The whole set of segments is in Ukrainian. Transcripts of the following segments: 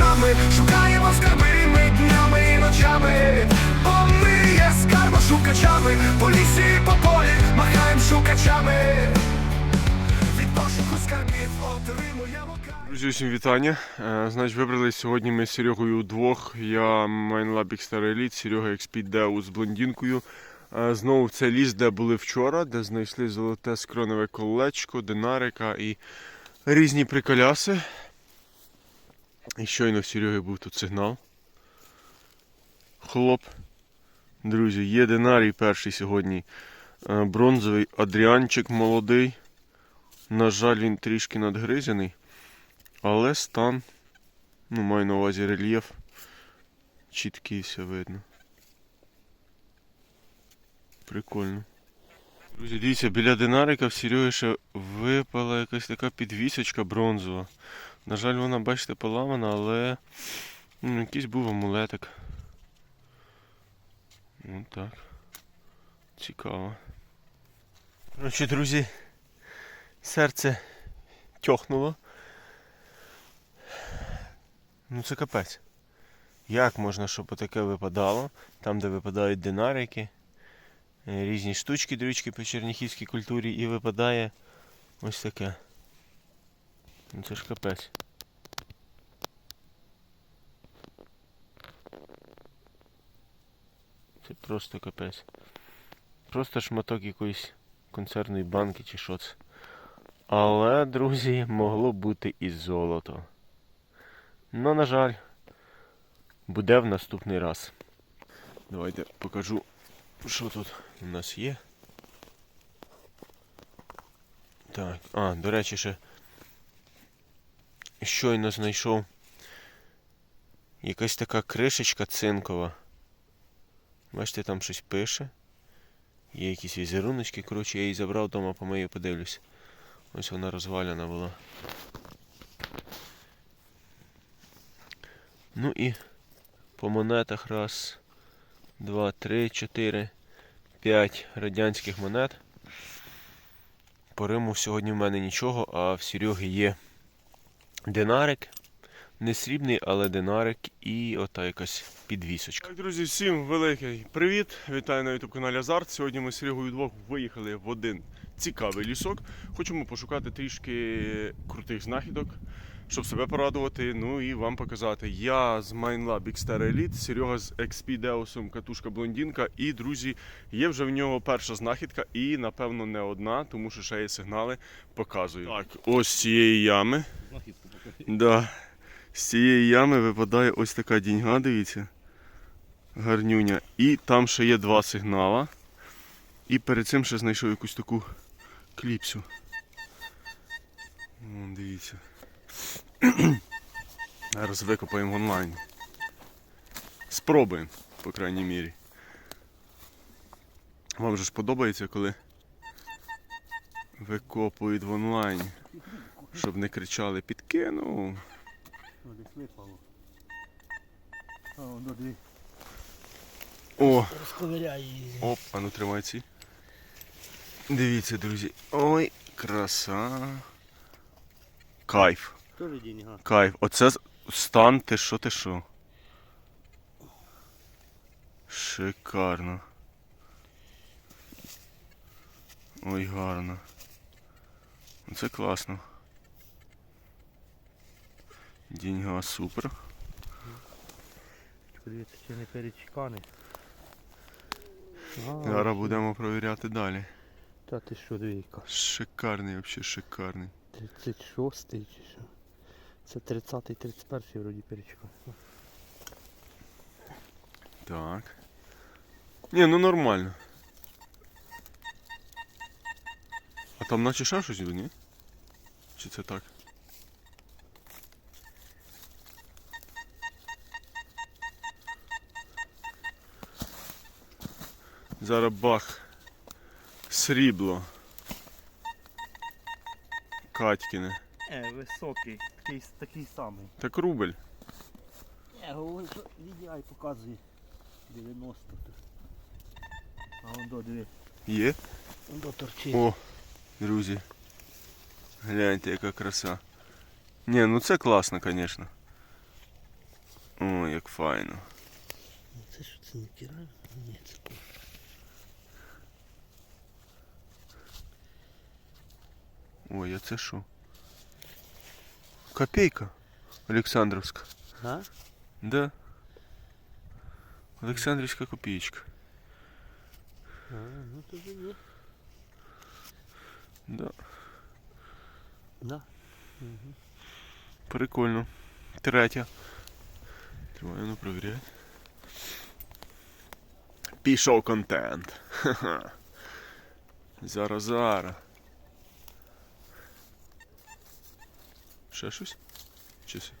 очами, шукаємо скарби ми днями і ночами, бо ми є скарбошукачами, по лісі по полі махаємо шукачами. Від пошуку скарбів отримуємо. Друзі, усім вітання. Е, Значить, вибрались сьогодні ми з Серегою удвох. Я Майнлабік Старий Еліт, Серега Експід Деу з блондинкою. Е, Знову в цей ліс, де були вчора, де знайшли золоте скронове колечко, динарика і різні приколяси. І щойно в Сереги був тут сигнал. Хлоп. Друзі, є динарій перший сьогодні. Е, Бронзовий Адріанчик молодий. На жаль, він трішки надгризений. Але стан, ну, маю на увазі рельєф. Чіткий все видно. Прикольно. Друзі, дивіться, біля динарика в Сереги ще випала якась така підвісочка бронзова. На жаль, вона, бачите, поламана, але ну, якийсь був амулетик. Ну так. Цікаво. Коротше, друзі, серце тьохнуло. Ну це капець. Як можна, щоб таке випадало? Там, де випадають динарики, різні штучки, дрючки по черніхівській культурі і випадає ось таке. Ну це ж капець. Це просто капець. Просто шматок якоїсь консервної банки чи що це. Але, друзі, могло бути і золото. Ну, на жаль, буде в наступний раз. Давайте покажу, що тут у нас є. Так, а, до речі, ще щойно знайшов якась така кришечка цинкова. Бачите, там щось пише. Є якісь візеруночки, коротше, я її забрав вдома, помию, подивлюсь. Ось вона розваляна була. Ну і по монетах раз, два, три, чотири, п'ять радянських монет. По Риму сьогодні в мене нічого, а в Сереги є динарик. Не срібний, але динарик і ота якась підвісочка. Так, друзі, всім великий привіт! Вітаю на youtube каналі Азарт. Сьогодні ми з Серегою вдвох виїхали в один цікавий лісок. Хочемо пошукати трішки крутих знахідок, щоб себе порадувати, ну і вам показати. Я з Майнлаб Xter Elite, Серега з XP Deusом катушка блондинка. І, друзі, є вже в нього перша знахідка, і напевно не одна, тому що ще є сигнали, показую. Так, ось цієї ями. Да. З цієї ями випадає ось така діньга, дивіться. Гарнюня. І там ще є два сигнала. І перед цим ще знайшов якусь таку кліпсу. Вон, дивіться. Зараз викопаємо в онлайні. Спробуємо, по крайній мірі. Вам же ж подобається, коли викопують в онлайні. Щоб не кричали підкинув. Ну, дві. О! Розковиряє її. Оп, а ну тримай ці. Дивіться, друзі. Ой, краса. Кайф. Кайф. Оце стан, ти що, ти що. Шикарно. Ой, гарно. Це класно. Діньга супер. Подивіться, чи не перечеканий. Зараз будемо провіряти далі. Та ти що, двійка? Шикарний, взагалі шикарний. 36 чи що? Це 30 31 вроді перечеканий. Так. Ні, ну нормально. А там наче ще щось ні? Чи це так? Зараз бах. Срібло. Катькіне. Е, високий, такий, такий самий. Так рубль. Я говорю, що VDI показує 90 тут. А вон до диви. Є? Вон до торчить. О, друзі. Гляньте, яка краса. Ні, ну це класно, звісно. О, як файно. Це що це не тираж? Ні, це то. Ой, а це що? Копейка. Олександровська. А? Да. Олександрівська копієчка. А, ну то вже ні. Да. Да. Прикольно. Третя. Тримаю, ну провіряй. Пішов контент. Ха-ха. Зараз, зараз. Ще щось? Чи все?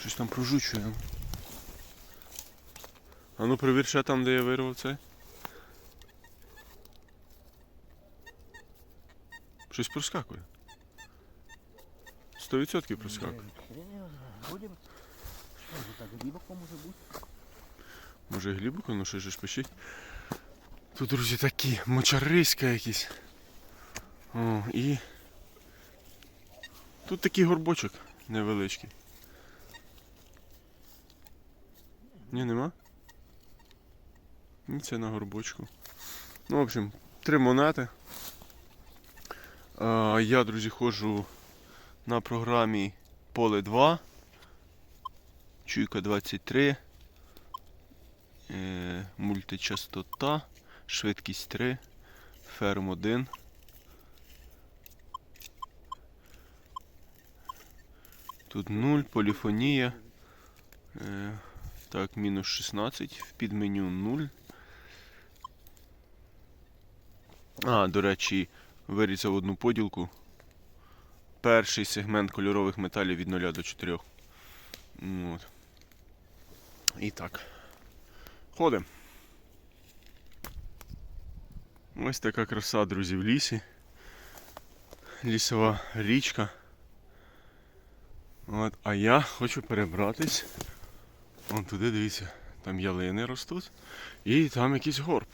Щось там прожучує. А ну провір ще там, де я вирвав це. Щось проскакує. 100% проскакує. Хрен його знає. Будемо. Що ж так глибоко може бути? Може і глибоко, ну що ж пишіть. Тут, друзі, такі мочариська якісь. О, і. Тут такий горбочок невеличкий. Ні, нема? Ні, це на горбочку. Ну, в общем, три монети. А, я, друзі, ходжу на програмі Поле 2. Чуйка 23 е, мультичастота, швидкість 3, ферм 1. Тут 0, поліфонія. Е, так, мінус 16, в підменю 0. А, до речі, вирізав одну поділку. Перший сегмент кольорових металів від 0 до 4. Ну, От. І так. Ходимо. Ось така краса, друзі, в лісі. Лісова річка. От, а я хочу перебратись. Вон туди, дивіться, там ялини ростуть. І там якийсь горб.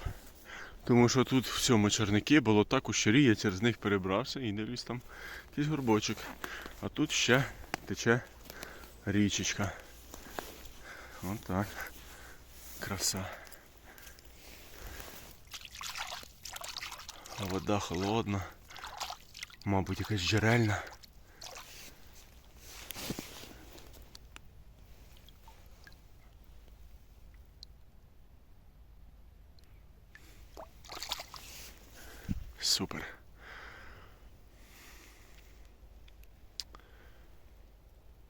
Тому що тут все мочарники, болота, кущарі, я через них перебрався і дивлюсь там якийсь горбочок. А тут ще тече річечка. От так. Краса. А вода холодна. Мабуть, якась джерельна. Супер.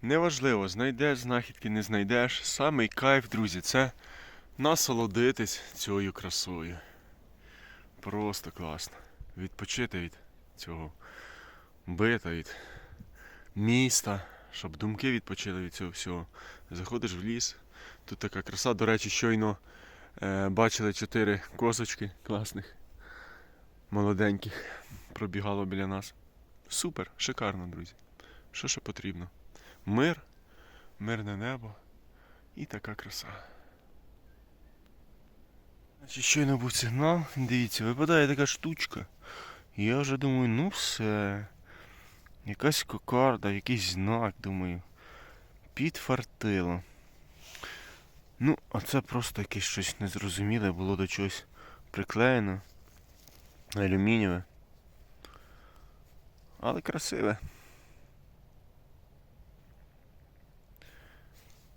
Неважливо, знайдеш знахідки, не знайдеш. Самий кайф, друзі, це насолодитись цією красою. Просто класно. Відпочити від цього бита, від міста, щоб думки відпочили від цього всього. Заходиш в ліс, тут така краса. До речі, щойно е, бачили чотири козочки класних, молоденьких, пробігало біля нас. Супер, шикарно, друзі. Що ще потрібно? Мир, мирне небо і така краса. Значить, щойно був сигнал, дивіться, випадає така штучка. Я вже думаю, ну все. Якась кокарда, якийсь знак, думаю. Підфартило. Ну, а це просто якесь щось незрозуміле, було до чогось приклеєно. Алюмінієве. Але красиве.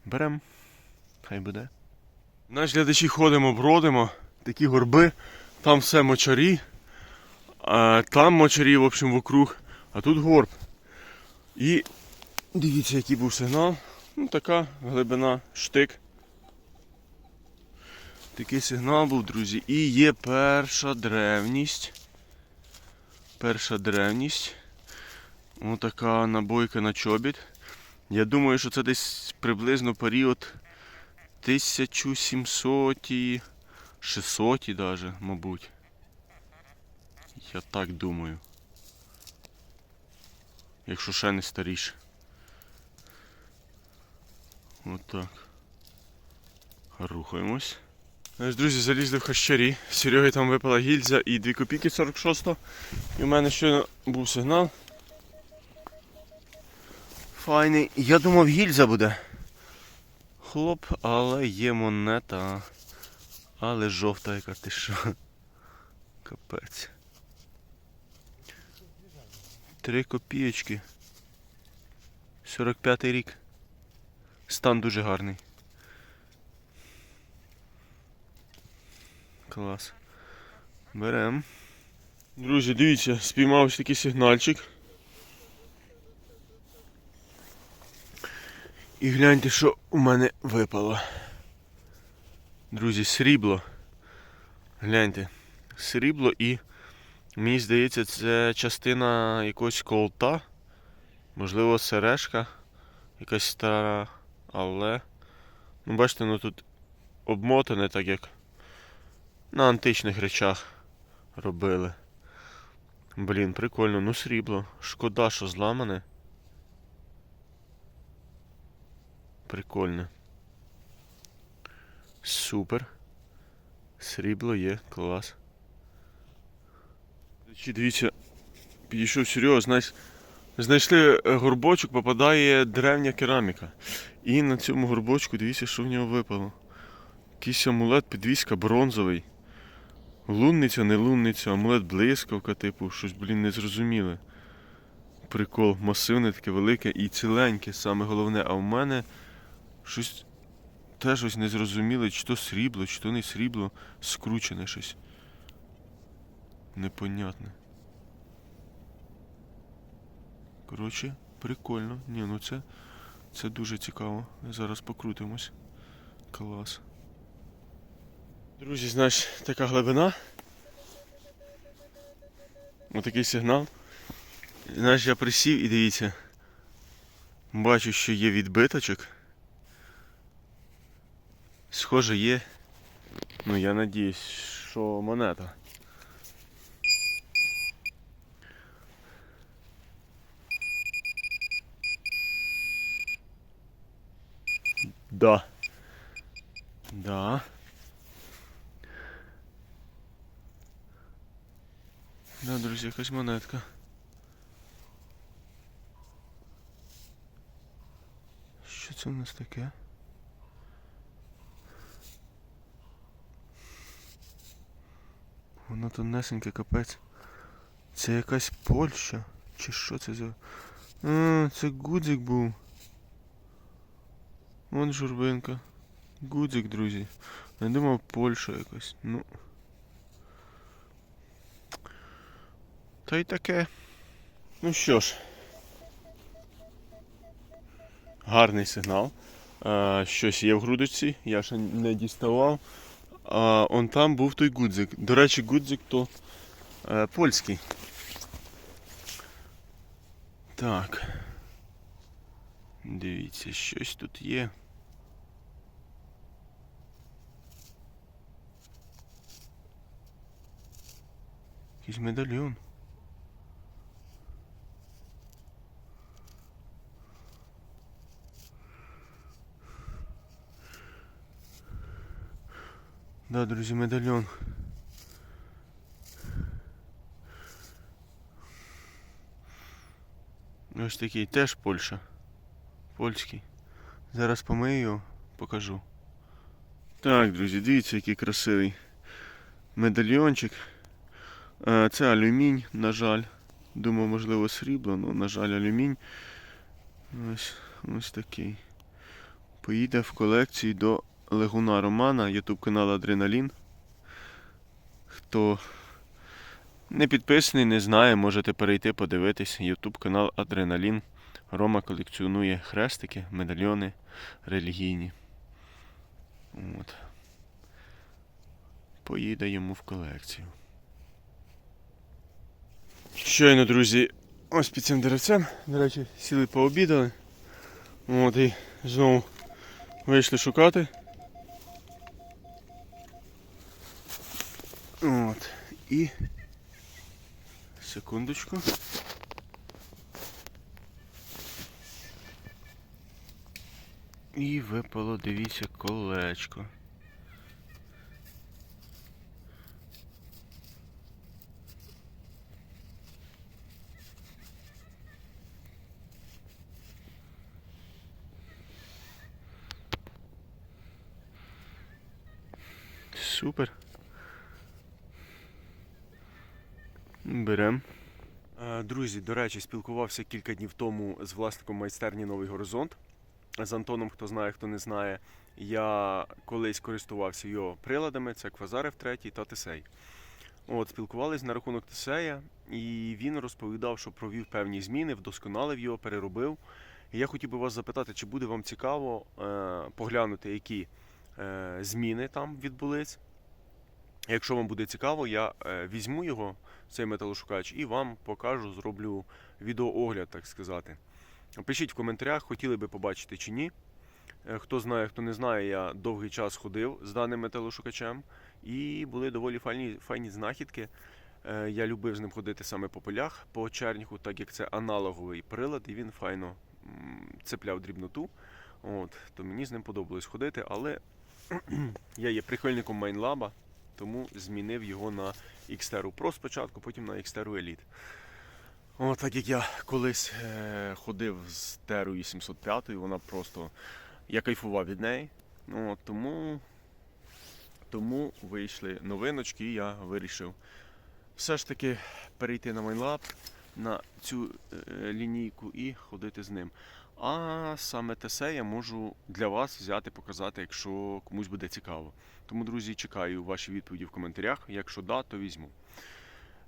Берем. Хай буде. Наш глядачі ходимо, бродимо, такі горби, там все мочарі, а там мочарі, в общем, вокруг, а тут горб. І дивіться, який був сигнал. Ну, така глибина штик. Такий сигнал був, друзі. І є перша древність. Перша древність. Ось така набойка на чобіт. Я думаю, що це десь приблизно період 1700 600 даже, мабуть. Я так думаю. Якщо ще не старіше. Отак. Рухаємось. Друзі, залізли в хащарі. Сереги там випала гільза і 2 копійки 46 І в мене щойно був сигнал. Файний. Я думав гільза буде. Хлоп, але є монета. Але жовта яка ти що. Капець. Три копійочки. 45-й рік. Стан дуже гарний. Клас. Берем. Друзі, дивіться, спіймав такий сигнальчик. І гляньте, що у мене випало. Друзі, срібло. Гляньте. Срібло і мені здається, це частина якогось колта. Можливо, сережка. Якась стара, але. Ну, бачите, ну тут обмотане так як на античних речах робили. Блін, прикольно, ну срібло. Шкода, що зламане. Прикольно. Супер. Срібло є, клас. Дивіться, підійшов серйозно, знаєш, знайшли е, горбочок, попадає древня кераміка. І на цьому горбочку дивіться, що в нього випало. Якийсь амулет, підвіска бронзовий. Лунниця, не лунниця, амулет блискавка, типу, щось, блін, незрозуміле. Прикол, масивне таке велике і ціленьке, саме головне. А в мене щось теж ось незрозуміле, чи то срібло, чи то не срібло, скручене щось. Непонятне. Коротше, прикольно. Ні, ну це, це дуже цікаво. Зараз покрутимось. Клас. Друзі, знаєш, така глибина. Отакий сигнал. Знаєш, я присів і дивіться. Бачу, що є відбиточок. Схоже, є. Ну я надіюсь, що монета. Да. Да. Да, друзі, якась монетка. Що це у нас таке? Воно тонесеньке, капець. Це якась Польща? Чи що це за. А, це гудзик був. Вон журбинка. Гудзик, друзі. Я думав Польща якась. Ну. Та й таке. Ну що ж. Гарний сигнал. Щось є в грудочці, я ще не діставав. А он там був той гудзик. До речі, гудзик то е, польський. Так. Дивіться, щось тут є. Якийсь медальйон. Да, друзі, медальйон. Ось такий теж Польща. Польський. Зараз помию його, покажу. Так, друзі, дивіться, який красивий медальйончик. Е, Це алюмінь, на жаль. Думав, можливо, срібло, але, на жаль, алюмінь. Ось, ось такий. Поїде в колекції до Легуна Романа, ютуб канал Адреналін. Хто не підписаний, не знає, можете перейти подивитись. Ютуб канал Адреналін. Рома колекціонує хрестики, медальйони релігійні. От. Поїде йому в колекцію. Щойно, друзі, ось під цим деревцем. До речі, сіли пообідали. От і знову вийшли шукати. От. І секундочку. І випало, дивіться, колечко. Супер. Берем. Е, Друзі, до речі, спілкувався кілька днів тому з власником майстерні Новий Горизонт. З Антоном, хто знає, хто не знає, я колись користувався його приладами, це Квазар F3 та Тесей. От, спілкувались на рахунок Тесея, і він розповідав, що провів певні зміни, вдосконалив його, переробив. І я хотів би вас запитати, чи буде вам цікаво е, поглянути, які е, зміни там відбулись. Якщо вам буде цікаво, я е, візьму його, цей металошукач, і вам покажу, зроблю відеоогляд, так сказати. Пишіть в коментарях, хотіли би побачити чи ні. Е, Хто знає, хто не знає, я довгий час ходив з даним металошукачем, і були доволі файні, файні знахідки. Е, Я любив з ним ходити саме по полях, по черніху, так як це аналоговий прилад, і він файно цепляв дрібноту. От, то мені з ним подобалось ходити, але я є прихильником Майнлаба, тому змінив його на Xterra Pro спочатку, потім на Xterra Elite. От, так як я колись е, ходив з Терою 705, вона просто. Я кайфував від неї. Ну, тому, тому вийшли новиночки, і я вирішив все ж таки перейти на Майнлаб, на цю е, лінійку і ходити з ним. А саме те я можу для вас взяти, показати, якщо комусь буде цікаво. Тому, друзі, чекаю ваші відповіді в коментарях. Якщо да, то візьму.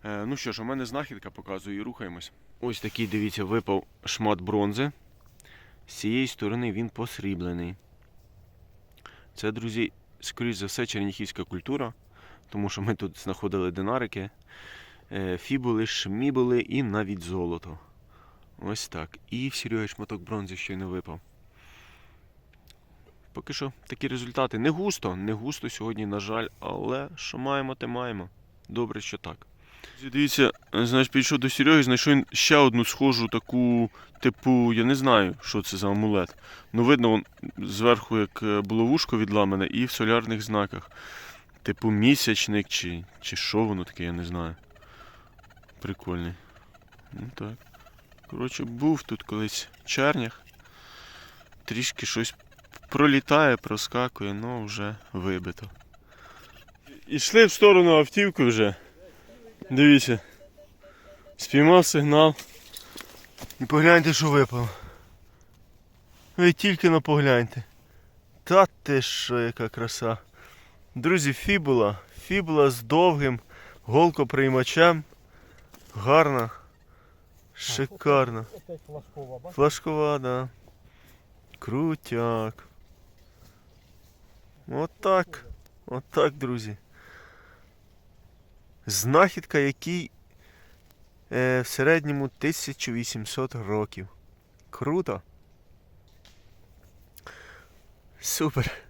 Е, ну що ж, у мене знахідка показую і рухаємось. Ось такий, дивіться, випав шмат бронзи. З цієї сторони він посріблений. Це, друзі, скоріш за все, черніхівська культура, тому що ми тут знаходили динарики, е, фібули, шмібули і навіть золото. Ось так. І в Сереги шматок бронзи щойно випав. Поки що такі результати. Не густо, не густо сьогодні, на жаль, але що маємо, те маємо. Добре, що так. Дивіться, знаєш, підійшов до Сереги, знайшов ще одну схожу таку, типу, я не знаю, що це за амулет. Ну, видно, он зверху як е, було вушко відламане і в солярних знаках. Типу місячник чи, чи що воно таке, я не знаю. Прикольний. Ну так. Коротше, був тут колись в чернях. Трішки щось пролітає, проскакує, ну вже вибито. Ішли в сторону автівки вже. Дивіться. Спіймав сигнал. І погляньте, що випало. Ви тільки но погляньте. Та ти що, яка краса. Друзі, фібула. Фібула з довгим голкоприймачем. Гарна. Шикарна. Опять флажкова, бачиш? Флажкова, да. Крутяк. Отак. Отак, друзі. Знахідка, який е, в середньому 1800 років. Круто. Супер.